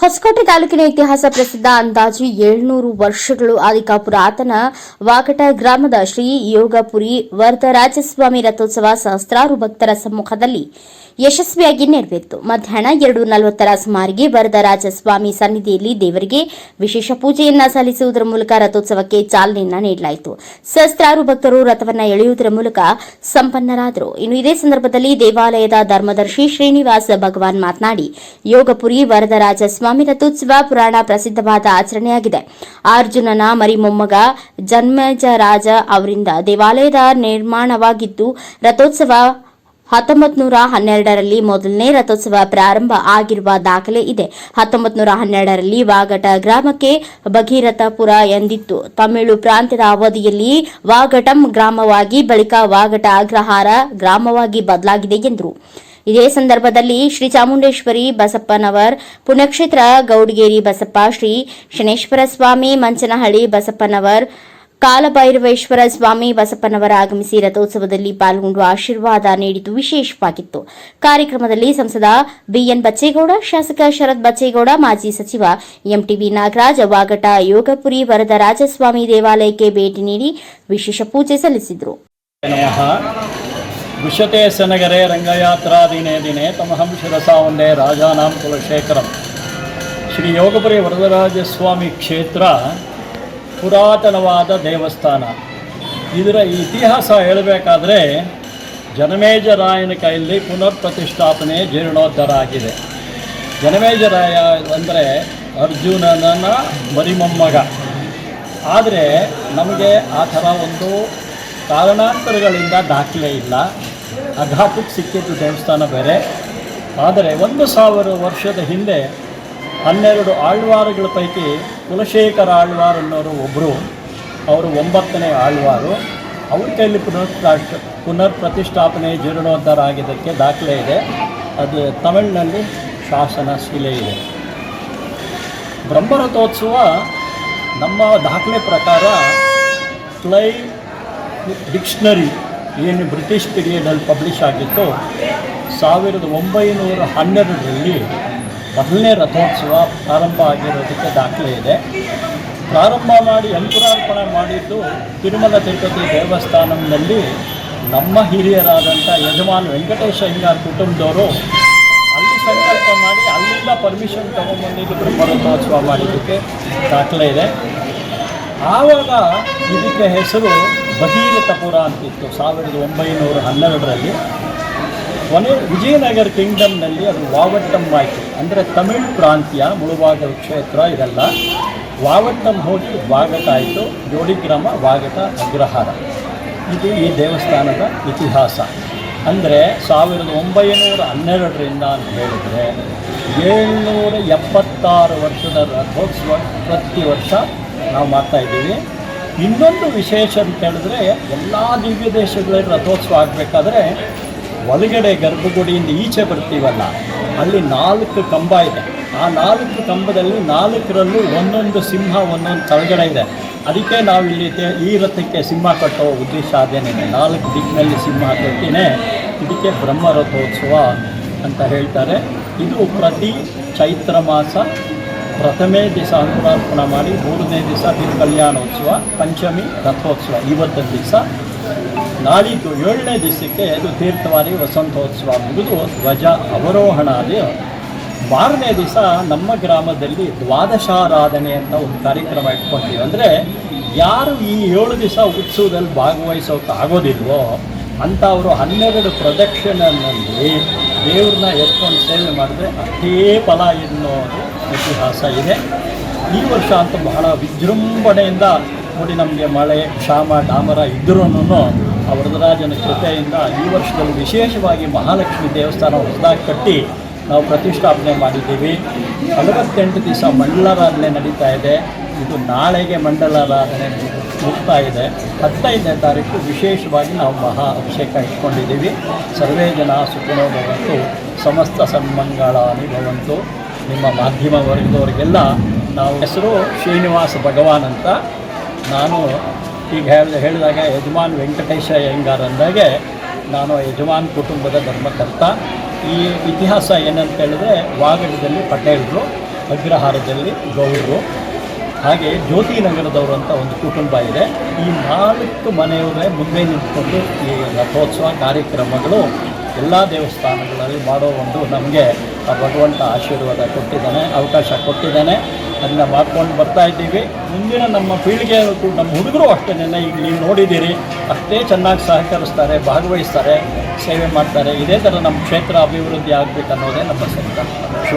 ಹೊಸಕೋಟೆ ತಾಲೂಕಿನ ಇತಿಹಾಸ ಪ್ರಸಿದ್ಧ ಅಂದಾಜು ಏಳ್ನೂರು ವರ್ಷಗಳು ಅಧಿಕ ಪುರಾತನ ವಾಕಟ ಗ್ರಾಮದ ಶ್ರೀ ಯೋಗಪುರಿ ವರದರಾಜಸ್ವಾಮಿ ರಥೋತ್ಸವ ಸಹಸ್ರಾರು ಭಕ್ತರ ಸಮ್ಮುಖದಲ್ಲಿ ಯಶಸ್ವಿಯಾಗಿ ನೆರವೇರಿತು. ಮಧ್ಯಾಹ್ನ ಎರಡು ನಲವತ್ತರ ಸುಮಾರಿಗೆ ವರದರಾಜಸ್ವಾಮಿ ಸನ್ನಿಧಿಯಲ್ಲಿ ದೇವರಿಗೆ ವಿಶೇಷ ಪೂಜೆಯನ್ನ ಸಲ್ಲಿಸುವುದರ ಮೂಲಕ ರಥೋತ್ಸವಕ್ಕೆ ಚಾಲನೆಯನ್ನ ನೀಡಲಾಯಿತು. ಸಹಸ್ರಾರು ಭಕ್ತರು ರಥವನ್ನ ಎಳೆಯುವುದರ ಮೂಲಕ ಸಂಪನ್ನರಾದರು. ಇನ್ನು ಇದೇ ಸಂದರ್ಭದಲ್ಲಿ ದೇವಾಲಯದ ಧರ್ಮದರ್ಶಿ ಶ್ರೀನಿವಾಸ ಭಗವಾನ್ ಮಾತನಾಡಿ, ಯೋಗಪುರಿ ವರದರಾಜ ಸ್ವಾಮಿ ರಥೋತ್ಸವ ಪುರಾಣ ಪ್ರಸಿದ್ಧವಾದ ಆಚರಣೆಯಾಗಿದೆ. ಅರ್ಜುನನ ಮರಿ ಮೊಮ್ಮಗ ಜನ್ಮಜರಾಜ ಅವರಿಂದ ದೇವಾಲಯದ ನಿರ್ಮಾಣವಾಗಿದ್ದು, ರಥೋತ್ಸವ ಹತ್ತೊಂಬತ್ ನೂರ ಹನ್ನೆರಡರಲ್ಲಿ ಮೊದಲನೇ ರಥೋತ್ಸವ ಪ್ರಾರಂಭ ಆಗಿರುವ ದಾಖಲೆ ಇದೆ. ಹತ್ತೊಂಬತ್ ನೂರ ಹನ್ನೆರಡರಲ್ಲಿ ವಾಗಟ ಗ್ರಾಮಕ್ಕೆ ಭಗೀರಥಪುರ ಎಂದಿತ್ತು. ತಮಿಳು ಪ್ರಾಂತ್ಯದ ಅವಧಿಯಲ್ಲಿ ವಾಗಟಂ ಗ್ರಾಮವಾಗಿ, ಬಳಿಕ ವಾಗಟ ಅಗ್ರಹಾರ ಗ್ರಾಮವಾಗಿ ಬದಲಾಗಿದೆ ಎಂದರು. ಇದೇ ಸಂದರ್ಭದಲ್ಲಿ ಶ್ರೀ ಚಾಮುಂಡೇಶ್ವರಿ ಬಸಪ್ಪನವರ್, ಪುಣ್ಯಕ್ಷೇತ್ರ ಗೌಡಗೇರಿ ಬಸಪ್ಪ, ಶ್ರೀ ಶನೇಶ್ವರ ಸ್ವಾಮಿ ಮಂಚನಹಳ್ಳಿ ಬಸಪ್ಪನವರ್, ಕಾಲಭೈರವೇಶ್ವರ ಸ್ವಾಮಿ ಬಸಪ್ಪನವರ ಆಗಮಿಸಿ ರಥೋತ್ಸವದಲ್ಲಿ ಪಾಲ್ಗೊಂಡು ಆಶೀರ್ವಾದ ನೀಡಿದ್ದು ವಿಶೇಷವಾಗಿತ್ತು. ಕಾರ್ಯಕ್ರಮದಲ್ಲಿ ಸಂಸದ ಬಿಎನ್ ಬಚ್ಚೇಗೌಡ, ಶಾಸಕ ಶರತ್ ಬಚ್ಚೇಗೌಡ, ಮಾಜಿ ಸಚಿವ ಎಂಟಿಬಿ ನಾಗರಾಜ್, ವಾಗಟ ಯೋಗಪುರಿ ವರದರಾಜಸ್ವಾಮಿ ದೇವಾಲಯಕ್ಕೆ ಭೇಟಿ ನೀಡಿ ವಿಶೇಷ ಪೂಜೆ ಸಲ್ಲಿಸಿದರು. ವಿಶತೆ ಸನಗರೆ ರಂಗಯಾತ್ರಾ ದಿನೇ ದಿನೇ ತಮಹಂ ಶಿರಸಾ ಒಂದೇ ರಾಜಾನಾಂ ಕುಲಶೇಖರಂ. ಶ್ರೀ ಯೋಗಪುರಿ ವರದರಾಜಸ್ವಾಮಿ ಕ್ಷೇತ್ರ ಪುರಾತನವಾದ ದೇವಸ್ಥಾನ. ಇದರ ಇತಿಹಾಸ ಹೇಳಬೇಕಾದ್ರೆ ಜನಮೇಜರಾಯನ ಕೈಯಲ್ಲಿ ಪುನರ್ ಪ್ರತಿಷ್ಠಾಪನೆ ಜೀರ್ಣೋದ್ಧಾರ ಆಗಿದೆ ಜನಮೇಜರಾಯ ಅಂದರೆ ಅರ್ಜುನನ ಮರಿಮೊಮ್ಮಗ. ಆದರೆ ನಮಗೆ ಆ ಥರ ಒಂದು ಕಾರಣಾಂತರಗಳಿಂದ ದಾಖಲೆ ಇಲ್ಲ. ಅಘಾತಕ್ಕೆ ಸಿಕ್ಕಿದ್ದು ದೇವಸ್ಥಾನ ಬೇರೆ. ಆದರೆ ಒಂದು ಸಾವಿರ ವರ್ಷದ ಹಿಂದೆ ಹನ್ನೆರಡು ಆಳ್ವಾರುಗಳ ಪೈಕಿ ಕುಲಶೇಖರ ಆಳ್ವಾರ್ ಅನ್ನೋರು ಒಬ್ಬರು ಅವರು ಒಂಬತ್ತನೇ ಆಳ್ವಾರು. ಅವ್ರ ಕೈಯಲ್ಲಿ ಪುನರ್ ಪುನರ್ ಪ್ರತಿಷ್ಠಾಪನೆ ಜೀರ್ಣೋದ್ಧಾರ ಆಗಿದ್ದಕ್ಕೆ ದಾಖಲೆ ಇದೆ. ಅದು ತಮಿಳಿನಲ್ಲಿ ಶಾಸನ ಶಿಲೆ ಇದೆ. ಬ್ರಹ್ಮರಥೋತ್ಸವ ನಮ್ಮ ದಾಖಲೆ ಪ್ರಕಾರ ಕ್ಲೈ ಡಿಕ್ಷನರಿ ಏನು ಬ್ರಿಟಿಷ್ ಪೀರಿಯಡಲ್ಲಿ ಪಬ್ಲಿಷ್ ಆಗಿತ್ತು, ಸಾವಿರದ ಒಂಬೈನೂರ ಹನ್ನೆರಡರಲ್ಲಿ ಮೊದಲನೇ ರಥೋತ್ಸವ ಪ್ರಾರಂಭ ಆಗಿರೋದಕ್ಕೆ ದಾಖಲೆ ಇದೆ. ಪ್ರಾರಂಭ ಮಾಡಿ ಅಂಕುರಾರ್ಪಣೆ ಮಾಡಿದ್ದು ತಿರುಮಲ ತಿರುಪತಿ ದೇವಸ್ಥಾನದಲ್ಲಿ ನಮ್ಮ ಹಿರಿಯರಾದಂಥ ಯಜಮಾನ್ ವೆಂಕಟೇಶ ಹಿಂಗಾರ್ ಕುಟುಂಬದವರು ಅಲ್ಲಿ ಸಂಕಲ್ಪ ಮಾಡಿ, ಅಲ್ಲಿಂದ ಪರ್ಮಿಷನ್ ತೊಗೊಂಬಂದಿದ್ದು ಬ್ರಹ್ಮರಥೋತ್ಸವ ಮಾಡಿದ್ದಕ್ಕೆ ದಾಖಲೆ ಇದೆ. ಆವಾಗ ಇದಕ್ಕೆ ಹೆಸರು ಭಗೀರಥಪುರ ಅಂತಿತ್ತು ಸಾವಿರದ ಒಂಬೈನೂರ ಹನ್ನೆರಡರಲ್ಲಿ ಕೊನೆ ವಿಜಯನಗರ ಕಿಂಗ್ಡಮ್ನಲ್ಲಿ ಅದು ವಾವಟ್ಟಂ ಆಯಿತು. ಅಂದರೆ ತಮಿಳ್ ಪ್ರಾಂತ್ಯ ಮುಳುಬಾಗಲ ಕ್ಷೇತ್ರ ಇದೆಲ್ಲ. ವಾವಟ್ಟಂ ಹೋಗಿ ವಾಗಟ ಆಯಿತು. ಜೋಡಿಗ್ರಾಮ, ವಾಗಟ, ಅಗ್ರಹಾರ. ಇದು ಈ ದೇವಸ್ಥಾನದ ಇತಿಹಾಸ. ಅಂದರೆ ಸಾವಿರದ ಒಂಬೈನೂರ ಹನ್ನೆರಡರಿಂದ ಅಂತ ಹೇಳಿದರೆ ಏಳ್ನೂರ ಎಪ್ಪತ್ತಾರು ವರ್ಷದ ರಥೋತ್ಸವ ಪ್ರತಿ ವರ್ಷ ನಾವು ಮಾಡ್ತಾ ಇದ್ದೀವಿ. ಇನ್ನೊಂದು ವಿಶೇಷ ಅಂತ ಹೇಳಿದ್ರೆ, ಎಲ್ಲ ದಿವ್ಯ ದೇಶಗಳಲ್ಲಿ ರಥೋತ್ಸವ ಆಗಬೇಕಾದ್ರೆ ಒಳಗಡೆ ಗರ್ಭಗುಡಿಯಿಂದ ಈಚೆ ಬರ್ತೀವಲ್ಲ, ಅಲ್ಲಿ ನಾಲ್ಕು ಕಂಬ ಇದೆ. ಆ ನಾಲ್ಕು ಕಂಬದಲ್ಲಿ ನಾಲ್ಕರಲ್ಲೂ ಒಂದೊಂದು ಸಿಂಹ, ಒಂದೊಂದು ತಳಗಡೆ ಇದೆ. ಅದಕ್ಕೆ ನಾವು ಇಲ್ಲಿ ಈ ರಥಕ್ಕೆ ಸಿಂಹ ಕಟ್ಟೋ ಉದ್ದೇಶ ಅದೇನೇ ನಾಲ್ಕು ದಿಕ್ಕಿನಲ್ಲಿ ಸಿಂಹ ಕಟ್ಟಿನೇ ಇದಕ್ಕೆ ಬ್ರಹ್ಮ ರಥೋತ್ಸವ ಅಂತ ಹೇಳ್ತಾರೆ. ಇದು ಪ್ರತಿ ಚೈತ್ರ ಮಾಸ ಪ್ರಥಮೇ ದಿವಸ ಅಂಕುರಾರ್ಪಣೆ ಮಾಡಿ, ಮೂರನೇ ದಿವಸ ಕಲ್ಯಾಣೋತ್ಸವ, ಪಂಚಮಿ ರಥೋತ್ಸವ. ಇವತ್ತಿನ ದಿವಸ ನಾಳಿದ್ದು ಏಳನೇ ದಿವಸಕ್ಕೆ ಇದು ತೀರ್ಥವಾರಿ ವಸಂತೋತ್ಸವ ಮುಗಿದು ಧ್ವಜ ಅವರೋಹಣ ಆದ ಮಾರನೇ ದಿವಸ ನಮ್ಮ ಗ್ರಾಮದಲ್ಲಿ ದ್ವಾದಶಾರಾಧನೆ ಅಂತ ಒಂದು ಕಾರ್ಯಕ್ರಮ ಇಟ್ಕೊಂಡಿದ್ದೀವಿ ಅಂದರೆ ಯಾರು ಈ ಏಳು ದಿವಸ ಉತ್ಸವದಲ್ಲಿ ಭಾಗವಹಿಸೋಕೆ ಆಗೋದಿಲ್ವೋ ಅವರು ಹನ್ನೆರಡು ಪ್ರದಕ್ಷಿಣೆಯಲ್ಲಿ ದೇವ್ರನ್ನ ಎತ್ಕೊಂಡು ಸೇವೆ ಮಾಡಿದ್ರೆ ಅಷ್ಟೇ ಫಲ ಎನ್ನುವುದು ಇತಿಹಾಸ ಇದೆ. ಈ ವರ್ಷ ಅಂತೂ ಬಹಳ ವಿಜೃಂಭಣೆಯಿಂದ ನೋಡಿ ನಮಗೆ ಮಳೆ, ಕ್ಷಾಮ, ಡಾಮರ ಇದ್ದರೂ ಆ ವರದರಾಜನ ಕೃಪೆಯಿಂದ ಈ ವರ್ಷದಲ್ಲಿ ವಿಶೇಷವಾಗಿ ಮಹಾಲಕ್ಷ್ಮಿ ದೇವಸ್ಥಾನ ಹೊಸದಾಗಿ ಕಟ್ಟಿ ನಾವು ಪ್ರತಿಷ್ಠಾಪನೆ ಮಾಡಿದ್ದೀವಿ. ನಲವತ್ತೆಂಟು ದಿವಸ ಮಂಡಲಾರಾಧನೆ ನಡೀತಾ ಇದೆ. ಇದು ನಾಳೆಗೆ ಮಂಡಲಾರಾಧನೆ ಮುಗ್ತಾ ಇದೆ. ಹದಿನೈದನೇ ತಾರೀಕು ವಿಶೇಷವಾಗಿ ನಾವು ಮಹಾ ಅಭಿಷೇಕ ಇಟ್ಕೊಂಡಿದ್ದೀವಿ. ಸರ್ವೇ ಜನ ಸುಖನೋ ಭವಂತು ಸಮಸ್ತ ಸನ್ಮಂಗಳ ಭವಂತು ನಿಮ್ಮ ಮಾಧ್ಯಮ ವರ್ಗದವರಿಗೆಲ್ಲ ನಾವು ಹೆಸರು ಶ್ರೀನಿವಾಸ ಭಗವಾನ್ ಅಂತ ನಾನು ಈಗ ಹೇಳಿದ ಹೇಳಿದಾಗ ಯಜಮಾನ್ ವೆಂಕಟೇಶ ಅಯ್ಯಂಗಾರ್ ಅಂದಾಗೆ ನಾನು ಯಜಮಾನ್ ಕುಟುಂಬದ ಧರ್ಮಕರ್ತ. ಈ ಇತಿಹಾಸ ಏನಂತ ಹೇಳಿದ್ರೆ ವಾಗಡದಲ್ಲಿ ಪಟೇಲರು, ಅಗ್ರಹಾರದಲ್ಲಿ ಗೌಡರು. ಹಾಗೆ ಜ್ಯೋತಿ ನಗರದವರು ಅಂತ ಒಂದು ಕುಟುಂಬ ಇದೆ. ಈ ನಾಲ್ಕು ಮನೆಯವರೇ ಮುಂದೆ ನಿಂತ್ಕೊಂಡು ಈ ರಥೋತ್ಸವ ಕಾರ್ಯಕ್ರಮಗಳು ಎಲ್ಲ ದೇವಸ್ಥಾನಗಳಲ್ಲಿ ಮಾಡೋ ಒಂದು ನಮಗೆ ಆ ಭಗವಂತ ಆಶೀರ್ವಾದ ಕೊಟ್ಟಿದ್ದಾನೆ, ಅವಕಾಶ ಕೊಟ್ಟಿದ್ದಾನೆ. ಅದನ್ನ ಮಾಡ್ಕೊಂಡು ಬರ್ತಾ ಇದ್ದೀವಿ. ಮುಂದಿನ ನಮ್ಮ ಪೀಳಿಗೆ ನಮ್ಮ ಹುಡುಗರು ಅಷ್ಟೇ ಈಗ ನೀವು ನೋಡಿದ್ದೀರಿ, ಅಷ್ಟೇ ಚೆನ್ನಾಗಿ ಸಹಕರಿಸ್ತಾರೆ, ಭಾಗವಹಿಸ್ತಾರೆ, ಸೇವೆ ಮಾಡ್ತಾರೆ. ಇದೇ ಥರ ನಮ್ಮ ಕ್ಷೇತ್ರ ಅಭಿವೃದ್ಧಿ ಆಗಬೇಕನ್ನೋದೇ ನಮ್ಮ ಸಂಕಲ್ಪ.